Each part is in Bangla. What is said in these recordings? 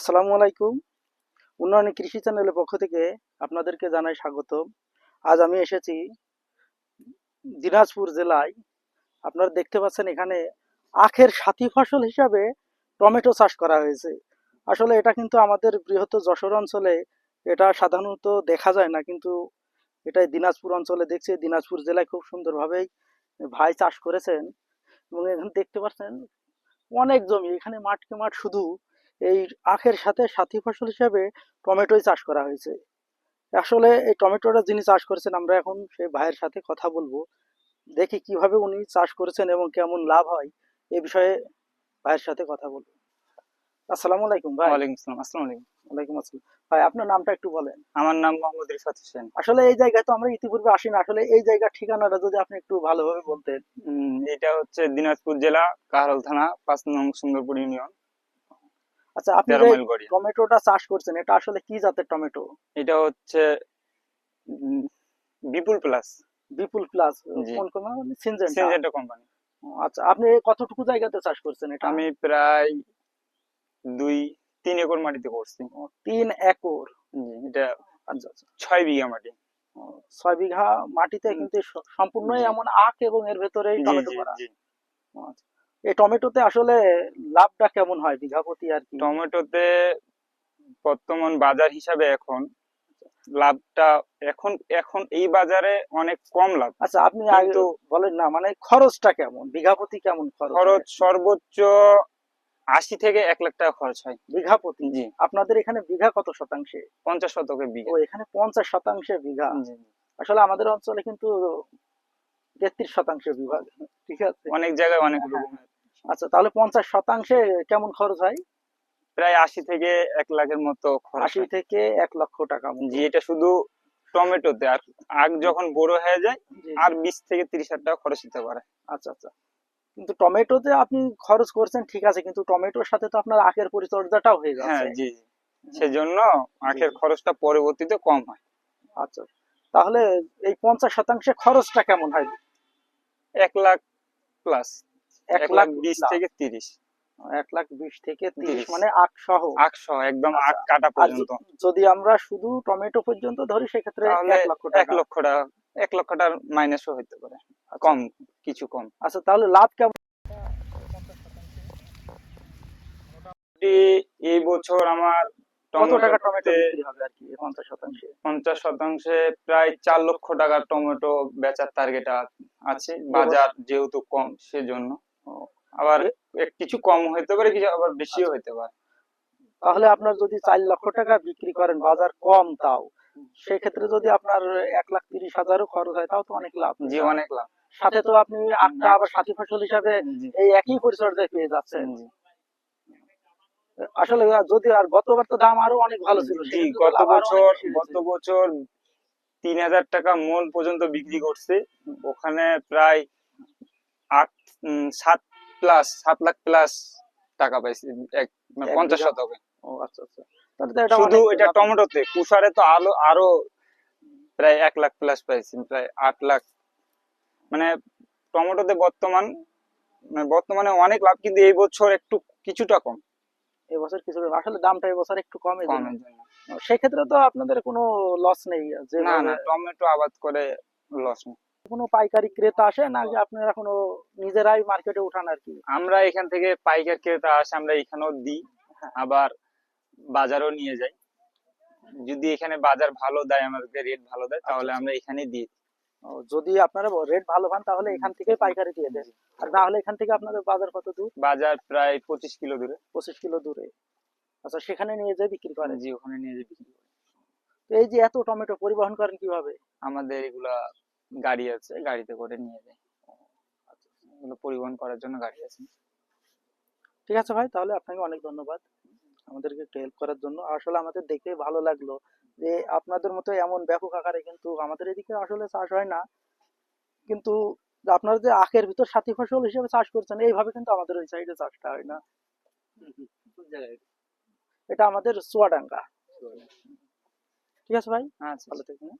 আসসালামু আলাইকুম। উন্নয়নী কৃষি চ্যানেলের পক্ষ থেকে আপনাদেরকে জানাই স্বাগত আজ আমি এসেছি দিনাজপুর জেলায়। আপনারা দেখতে পাচ্ছেন এখানে আখের সাথী ফসল হিসাবে টমেটো চাষ করা হয়েছে। আসলে এটা কিন্তু আমাদের বৃহত্তর যশোর অঞ্চলে এটা সাধারণত দেখা যায় না, কিন্তু এটাই দিনাজপুর অঞ্চলে দেখছি। দিনাজপুর জেলায় খুব সুন্দরভাবেই ভাই চাষ করেছেন এবং এখানে দেখতে পাচ্ছেন অনেক জমি। এখানে মাঠকে মাঠ শুধু এই আখের সাথে সাথী ফসল হিসেবে টমেটোই চাষ করা হয়েছে। আসলে এই টমেটোটা যিনি চাষ করেছেন আমরা এখন সেই ভাইয়ের সাথে কথা বলব। দেখি কীভাবে উনি চাষ করেছেন এবং কেমন লাভ হয় এ বিষয়ে ভাইয়ের সাথে কথা বলব। আসসালামু আলাইকুম ভাই। ওয়ালাইকুম আসসালাম আসসালামু আলাইকুম। ওয়ালাইকুম আসসালাম। ভাই আপনার নামটা একটু বলেন। আমার নাম মোহাম্মদ রিফাত হোসেন। আসলে এই জায়গায় তো আমরা ইতিপূর্বে আসি না আসলে এই জায়গার ঠিকানাটা যদি আপনি একটু ভালোভাবে বলতেন। এটা হচ্ছে দিনাজপুর জেলা কাহারল থানা পাঁচ নং সুন্দরপুর ইউনিয়ন। আচ্ছা আপনি টমেটোটা চাষ করছেন এটা আসলে কি জাতের টমেটো? এটা হচ্ছে বিপুল প্লাস। বিপুল প্লাস কোন কোন সিনজেন্টা? Syngenta company. আচ্ছা আপনি কতটুকু জায়গাতে চাষ করছেন এটা? আমি প্রায় দুই তিন একর মাটিতে করছি। তিন একর? এটা আচ্ছা আচ্ছা। ছয় বিঘা মাটি। ছয় বিঘা মাটিতে কিন্তু সম্পূর্ণই এমন আখ এবং এর ভেতরে টমেটো করা আচ্ছা। এই টমেটোতে আসলে লাভটা কেমন হয় বিঘা প্রতি আর কি? টমেটোতে বর্তমান বাজার হিসাবে এখন লাভটা এখন এখন এই বাজারে অনেক কম লাভ। আচ্ছা আপনি আগে কিন্তু বলেন না মানে খরচটা কেমন? বিঘা প্রতি কেমন খরচ খরচ সর্বোচ্চ আশি থেকে এক লাখ টাকা খরচ হয়। বিঘা প্রতি? জি। আপনাদের এখানে বিঘা কত শতাংশে? পঞ্চাশ শতকে ও বিঘা এখানে পঞ্চাশ শতাংশে বিঘা। আসলে আমাদের অঞ্চলে কিন্তু তেত্রিশ শতাংশে বিভাগ ঠিক আছে? অনেক জায়গায় অনেক হ্যাঁ। আচ্ছা তাহলে পঞ্চাশ শতাংশে কেমন খরচ হয়? প্রায় আশি থেকে এক লাখের মতো আশি থেকে এক লক্ষ টাকা জি এটা শুধু টমেটোতে আর আগ যখন বড় হয়ে যায় আর বিশ থেকে তিরিশ হাজার টাকা খরচ হতে পারে। আচ্ছা আচ্ছা। কিন্তু টমেটোতে আপনি খরচ করছেন ঠিক আছে কিন্তু টমেটোর সাথে তো আপনার আখের পরিচর্যাটাও হয়ে হ্যাঁ যাচ্ছে জি। জি সেজন্য আখের খরচটা পরবর্তীতে কম হয়। আচ্ছা তাহলে এই পঞ্চাশ শতাংশে খরচটা কেমন হয়? এক লাখ প্লাস এক লাখ বিশ থেকে তিরিশ। এক লাখ বিশ থেকে তিরিশ। মানে আখ সহ। সহ একদম আচ্ছা, কাটা পর্যন্ত। যদি আমরা শুধু টমেটো পর্যন্ত ধরি সেক্ষেত্রে এক লক্ষ এক টাকা লক্ষ টাকা এক লক্ষ টাকার মাইনাসও হতে পারে। কম কিছু কম। আচ্ছা তাহলে লাভ কেমন? এই- বছর আমার কত টাকা টমেটো বিক্রি হবে আর কি এই পঞ্চাশ শতাংশে? পঞ্চাশ শতাংশে প্রায় চার লক্ষ টাকার টমেটো বেচার টার্গেট আছে। বাজার যেহেতু কম সেজন্য। আবার কিছু কম হতে পারে কিছু আবার বেশিও হতে পারে। তাহলে আপনার যদি চার লক্ষ টাকা বিক্রি করেন বাজার কম তাও সেক্ষেত্রে যদি আপনার এক লাখ তিরিশ হাজারও খরচ হয় তাও তো অনেক লাভ। জি অনেক লাভ। সাথে তো আপনি আটটা আবার সাথী ফসল হিসাবে এই একই পরিচর্যায় পেয়ে যাচ্ছেন। আসলে যদি আর গতবার তো দাম আরও অনেক ভালো ছিল জি গত বছর গত বছর তিন হাজার টাকা মন পর্যন্ত বিক্রি করছে। ওখানে প্রায় আট সাত প্লাস সাত লাখ প্লাস টাকা পাইছি এক মানে পঞ্চাশ শতকে। ও আচ্ছা আচ্ছা। শুধু এটা টমেটোতে কুষারে তো আলো আরও প্রায় এক লাখ প্লাস পাইছি প্রায় আট লাখ। মানে টমেটোতে বর্তমান মানে বর্তমানে অনেক লাভ কিন্তু এই বছর একটু কিছুটা কম। এবছর কিছু আসলে দামটা এবছর একটু কম সেক্ষেত্রে তো আপনাদের কোনো লস নেই যে না না টমেটো আবাদ করে লস নেই। কোনো পাইকারি ক্রেতা আসে না আপনারা কোনো নিজেরাই মার্কেটে উঠান আর কি? আমরা এখান থেকে পাইকার ক্রেতা আসে আমরা এখানেও দিই। হ্যাঁ। আবার বাজারও নিয়ে যাই। যদি এখানে বাজার ভালো দেয় আমাদেরকে রেট ভালো দেয় তাহলে আচ্ছা। আমরা এখানেই দিই। যদি আপনারা রেট ভালো পান তাহলে এখান থেকে পাইকারি দিয়ে দেন। আর না হলে এখান থেকে আপনাদের বাজার কত দূর? বাজার প্রায় পঁচিশ কিলো দূরে। পঁচিশ কিলো দূরে। আচ্ছা সেখানে নিয়ে যেয়ে বিক্রি করেন? জি ওখানে নিয়ে যাই বিক্রি করি। তো এই যে এত টমেটো পরিবহন করেন কীভাবে? আমাদের এগুলা গাড়ি আছে গাড়িতে করে নিয়ে যাই এগুলো পরিবহন করার জন্য গাড়ি আছে। ঠিক আছে ভাই তাহলে আপনাকে অনেক ধন্যবাদ আমাদেরকে একটু হেল্প করার জন্য। আসলে আমাদের দেখে ভালো লাগল যে আপনাদের মতো এমন ব্যাপক আকারে কিন্তু আমাদের এদিকে আসলে চাষ হয় না। কিন্তু আপনারা যে আখের ভিতর সাথী ফসল হিসেবে চাষ করছেন এইভাবে কিন্তু আমাদের ওই সাইডে চাষটা হয় না। এটা আমাদের চুয়াডাঙ্গা। ঠিক আছে ভাই? আচ্ছা ভালো থাকবেন।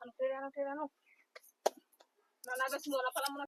nada, assim, senhora, falamos na...